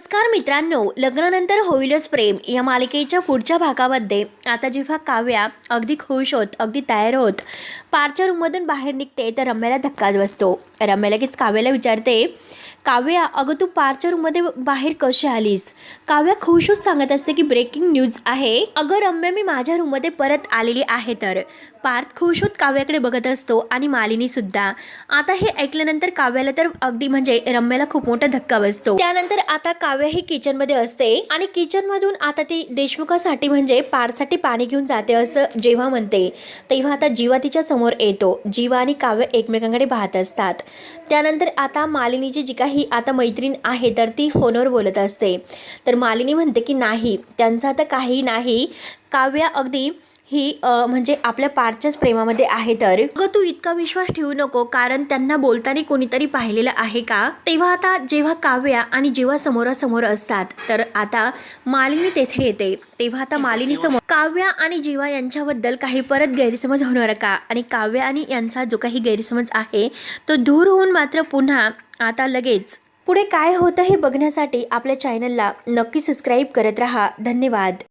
नमस्कार मित्रांनो लग्नानंतर होईलच प्रेम या मालिकेच्या पुढच्या भागामध्ये. आता जेव्हा काव्या अगदी खुश होत अगदी तयार होत पारच्या रूममधून बाहेर निघते तर रम्याला धक्काच बसतो. रम्या लगेच काव्याला विचारते काव्या अगं तू पारच्या रूममध्ये बाहेर कशी आलीस? काव्या खुशूच सांगत असते की ब्रेकिंग न्यूज आहे. अगं रम्या मी माझ्या रूममध्ये परत आलेली आहे तर. पार्थ खुशूत काव्याकडे बघत असतो आणि मालिनी सुद्धा. आता हे ऐकल्यानंतर काव्याला तर अगदी म्हणजे रम्याला खूप मोठा धक्का बसतो. त्यानंतर आता काव्य ही किचनमध्ये असते आणि किचनमधून आता ती देशमुखासाठी म्हणजे पार्थसाठी पाणी घेऊन जाते असं जेव्हा म्हणते. तेव्हा आता जीवा तिच्या समोर येतो. जीवा आणि काव्य एकमेकांकडे पाहत असतात. त्यानंतर आता मालिनीची जी काही आता मैत्रीण आहे तर ती फोनवर बोलत असते. तर मालिनी म्हणते की नाही त्यांचं आता काही नाही. काव्या अगदी ही म्हणजे आपल्या पारच्याच प्रेमामध्ये आहे तर. अगं तू इतका विश्वास ठेवू नको कारण त्यांना बोलताना कोणीतरी पाहिलेलं आहे का? तेव्हा आता जेव्हा काव्या आणि जेव्हा समोरासमोर असतात तर आता मालिनी तेथे येते. तेव्हा आता मालिनी समोर काव्या आणि जीवा यांच्याबद्दल काही परत गैरसमज होणार का? आणि काव्या आणि यांचा जो काही गैरसमज आहे तो दूर होऊन मात्र पुन्हा आता लगेच. पुढे काय होतं हे बघण्यासाठी आपल्या चॅनलला नक्की सबस्क्राईब करत रहा. धन्यवाद.